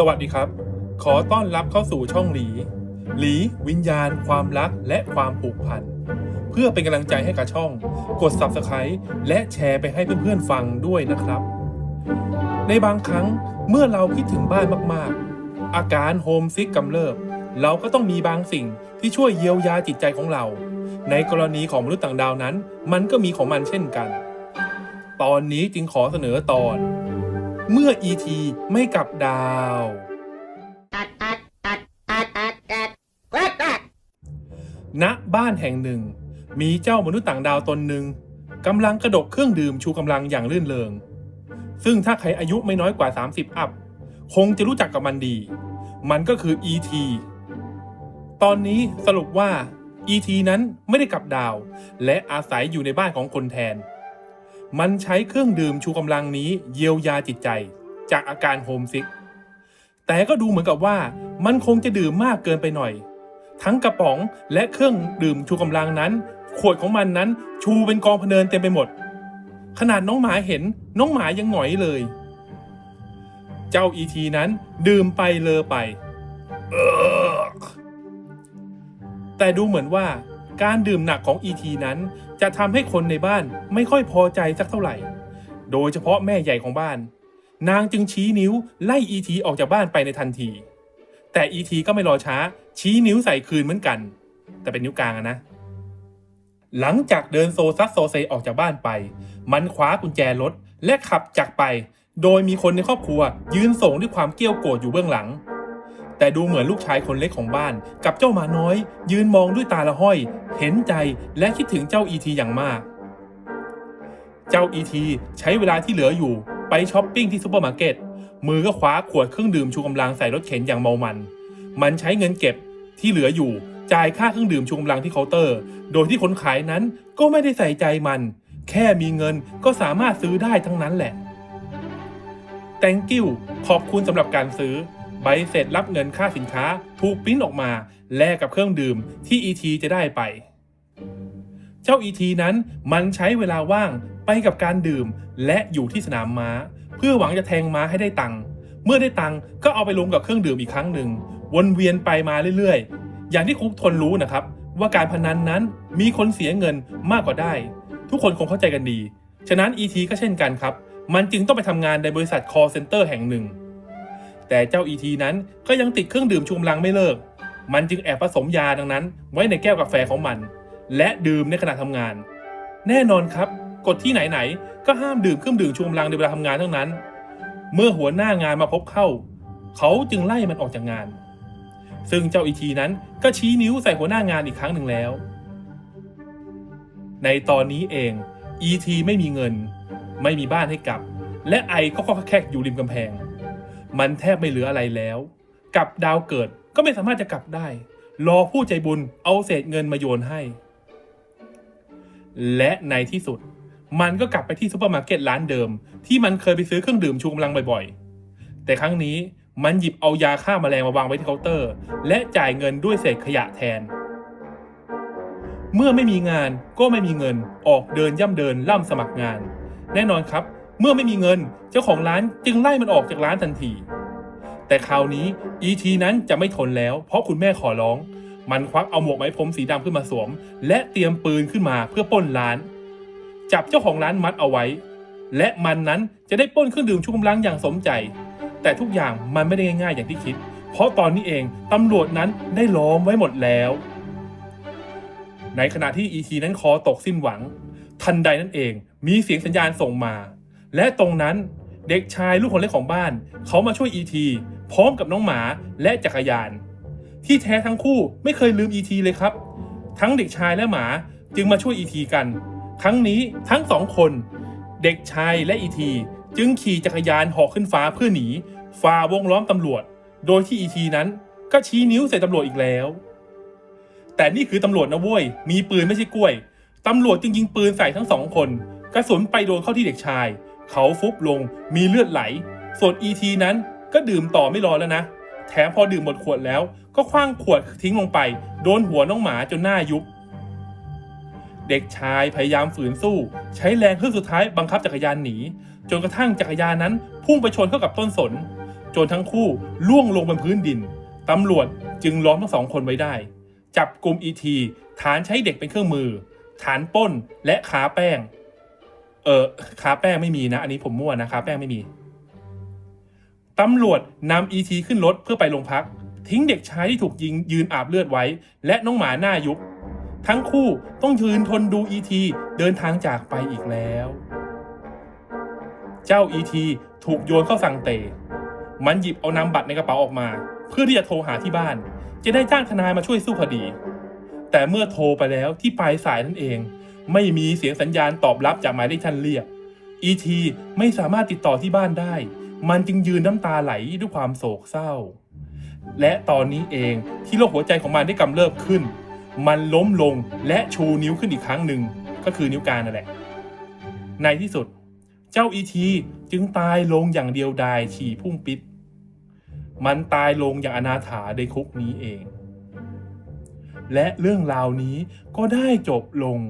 สวัสดีครับ ขอต้อนรับเข้าสู่ช่องหลี หลีวิญญาณ ความรักและความผูกพัน เพื่อเป็นกำลังใจให้กับช่อง กด Subscribe และแชร์ไปให้เพื่อนๆฟังด้วยนะครับ ในบางครั้งเมื่อเราคิดถึงบ้านมากๆ อาการโฮมซิกกำเริบ เราก็ต้องมีบางสิ่งที่ช่วยเยียวยาจิตใจของเรา ในกรณีของมนุษย์ต่างดาวนั้น มันก็มีของมันเช่นกัน ตอนนี้จึงขอเสนอตอน เมื่ออีทีไม่กลับดาว ณ บ้านแห่งหนึ่ง มีเจ้ามนุษย์ต่างดาวตนหนึ่งกำลังกระดกเครื่องดื่มชูกำลังอย่างลื่นเลงซึ่งถ้าใครอายุไม่น้อยกว่า 30 อัพ คงจะรู้จักกับมันดี มันก็คืออีทีตอนนี้สรุปว่าอีทีนั้นไม่ได้กลับดาว และอาศัยอยู่ในบ้านของคนแทน มันใช้เครื่องดื่มชูกำลังนี้เยียวยาจิตใจจากอาการโฮมซิก แต่ก็ดูเหมือนกับว่ามันคงจะดื่มมากเกินไปหน่อย ทั้งกระป๋องและเครื่องดื่มชูกำลังนั้น ขวดของมันนั้นชูเป็นกองพเนินเต็มไปหมด ขนาดน้องหมาเห็นน้องหมายังหงอยเลย เจ้าอีทีนั้นดื่มไปเลอไปแต่ดูเหมือนว่าการดื่มหนักของอีทีนั้น จะทำให้คนในบ้านไม่ค่อยพอใจสักเท่าไหร่ โดยเฉพาะแม่ใหญ่ของบ้าน นางจึงชี้นิ้วไล่อีทีออกจากบ้านไปในทันที แต่อีทีก็ไม่รอช้า ชี้นิ้วใส่คืนเหมือนกัน แต่เป็นนิ้วกลางนะ หลังจากเดินโซซัสโซเซออกจากบ้านไป มันคว้ากุญแจรถและขับจากไป โดยมีคนในครอบครัวยืนส่งด้วยความเกรี้ยวโกรธอยู่เบื้องหลัง แต่ดูเหมือนลูกชายคนเล็กของบ้าน กับเจ้าหมาน้อย ยืนมองด้วยตาละห้อย เห็นใจและคิดถึงเจ้าอีทีอย่างมาก เจ้าอีทีใช้เวลาที่เหลืออยู่ ไปช้อปปิ้งที่ซูเปอร์มาร์เก็ตมือก็คว้าขวดเครื่องดื่มชูกำลังใส่รถเข็นอย่างเมามัน มันใช้เงินเก็บที่เหลืออยู่จ่ายค่าเครื่องดื่มชูกำลังที่เคาน์เตอร์ โดยที่คนขายนั้นก็ไม่ได้ใส่ใจมัน แค่มีเงินก็สามารถซื้อได้ทั้งนั้นแหละ thank you ขอบคุณสำหรับการซื้อ ใบเสร็จรับเงินค่าสินค้าถูกปิ้นออกมา แลกกับเครื่องดื่มที่ ET จะได้ไป เจ้า ET นั้นมันใช้เวลาว่างไปกับการดื่ม และอยู่ที่สนามม้า เพื่อหวังจะแทงม้าให้ได้ตังค์เมื่อได้ตังค์ก็เอาไปลงกับเครื่องดื่มอีกครั้งหนึ่งวนเวียนไปมาเรื่อยๆ อย่างที่คุกทนรู้นะครับ ว่าการพนันนั้นมีคนเสียเงินมากกว่าได้ ทุกคนคงเข้าใจกันดี ฉะนั้น ET ก็เช่นกันครับ มันจึงต้องไปทำงานในบริษัท call center แห่งหนึ่ง แต่เจ้า ET นั้นก็ยังติดเครื่องดื่มชูกำลังไม่เลิก มันจึงแอบผสมยาดังนั้น ไว้ในแก้วกาแฟของมัน และดื่มในขณะทำงาน แน่นอนครับกฎที่ไหนๆก็ห้ามดื่มเครื่องดื่มชูกำลังในเวลาทำงานทั้งนั้น เมื่อหัวหน้างานมาพบเข้า เขาจึงไล่มันออกจากงาน ซึ่งเจ้าอีทีนั้นก็ชี้นิ้วใส่หัวหน้างานอีกครั้งหนึ่งแล้ว ในตอนนี้เอง E.T. ไม่มีเงิน ไม่มีบ้านให้กลับ และไอก็คอแคกอยู่ริมกำแพง มันแทบไม่เหลืออะไรแล้วกับดาวเกิดก็ไม่สามารถจะกลับได้ รอผู้ใจบุญเอาเศษเงินมาโยนให้ และในที่สุด มันก็กลับไปที่ซูเปอร์มาร์เก็ตร้านเดิม ที่มันเคยไปซื้อเครื่องดื่มชูกำลังบ่อยๆ แต่ครั้งนี้มันหยิบเอายาฆ่าแมลงมาวางไว้ที่เคาน์เตอร์ และจ่ายเงินด้วยเศษขยะแทน เมื่อไม่มีงานก็ไม่มีเงินออกเดินย่ำเดินล่ำสมัครงาน แน่นอนครับ เมื่อไม่มีเงินเจ้าของร้านจึงไล่มันออกจากร้านทันที แต่คราวนี้ ET นั้นจะไม่ทนแล้ว เพราะคุณแม่ขอร้อง มันควักเอาหมวกไหมพรมสีดำขึ้นมาสวม และเตรียมปืนขึ้นมาเพื่อป้นร้าน จับเจ้าของร้านมัดเอาไว้ และมันนั้นจะได้ป้นเครื่องดื่มชูกำลังอย่างสมใจ แต่ทุกอย่างมันไม่ได้ง่าย ๆ อย่างที่คิด เพราะตอนนี้เองตำรวจนั้นได้ล้อมไว้หมดแล้ว ในขณะที่ ET นั้นคอตกสิ้นหวัง ทันใดนั้นเองมีเสียงสัญญาณส่งมา และตรงนั้นเด็กชายลูกคนเล็กของบ้าน เขามาช่วย ET พร้อมกับน้องหมาและจักรยาน ที่แท้ทั้งคู่ไม่เคยลืม ET เลยครับ ทั้งเด็กชายและหมาจึงมาช่วย ET กัน ครั้งนี้ทั้งสองคน เด็กชายและ ET จึงขี่จักรยานหอกขึ้นฟ้าเพื่อหนีฝ่าวงล้อมตำรวจ โดยที่ ET นั้นก็ชี้นิ้วใส่ตำรวจอีกแล้ว แต่นี่คือตำรวจนะเว้ย มีปืนไม่ใช่กล้วย ตำรวจจึงยิงปืนใส่ทั้งสองคน กระสุนไปโดนเข้าที่เด็กชาย เขาฟุบลงมีเลือดไหล ส่วน ET นั้นก็ดื่มต่อไม่รอแล้วนะ แถมพอดื่มหมดขวดแล้ว ก็คว้างขวดทิ้งลงไป โดนหัวน้องหมาจนหน้ายุบ เด็กชายพยายามฝืนสู้ ใช้แรงเครื่องสุดท้ายบังคับจักรยานหนี จนกระทั่งจักรยานนั้นพุ่งไปชนเข้ากับต้นสน จนทั้งคู่ล่วงลงบนพื้นดิน ตำรวจจึงล้อมทั้งสองคนไว้ได้ จับกลุ่มอีทีฐานใช้เด็กเป็นเครื่องมือ ฐานป้นและค้าแป้ง เออค้าแป้งไม่มีนะ อันนี้ผมมั่วนะค้าแป้งไม่มีตำรวจนำอีทีขึ้นรถเพื่อไปโรงพัก ทิ้งเด็กชายที่ถูกยิงยืนอาบเลือดไว้ และน้องหมาหน้ายุบทั้งคู่ต้องยืนทนดูอีทีเดินทางจากไปอีกแล้ว เจ้าอีทีถูกโยนเข้าสังเต มันหยิบเอานามบัตรในกระเป๋าออกมา เพื่อที่จะโทรหาที่บ้าน จะได้จ้างทนายมาช่วยสู้คดี แต่เมื่อโทรไปแล้วที่ปลายสายนั่นเอง ไม่มีเสียงสัญญาณตอบรับจากหมายเลขท่านเรียกอีทีไม่สามารถติดต่อที่บ้านได้ มันจึงยืนน้ำตาไหลด้วยความโศกเศร้า และตอนนี้เองที่โรคหัวใจของมันได้กำเริบขึ้น มันล้มลงและชูนิ้วขึ้นอีกครั้งหนึ่ง ก็คือนิ้วกลางนั่นแหละ ในที่สุด เจ้าอีทีจึงตายลงอย่างเดียวดายฉี่พุ่งปิด มันตายลงอย่างอนาถาในคุกนี้เอง และเรื่องราวนี้ก็ได้จบลง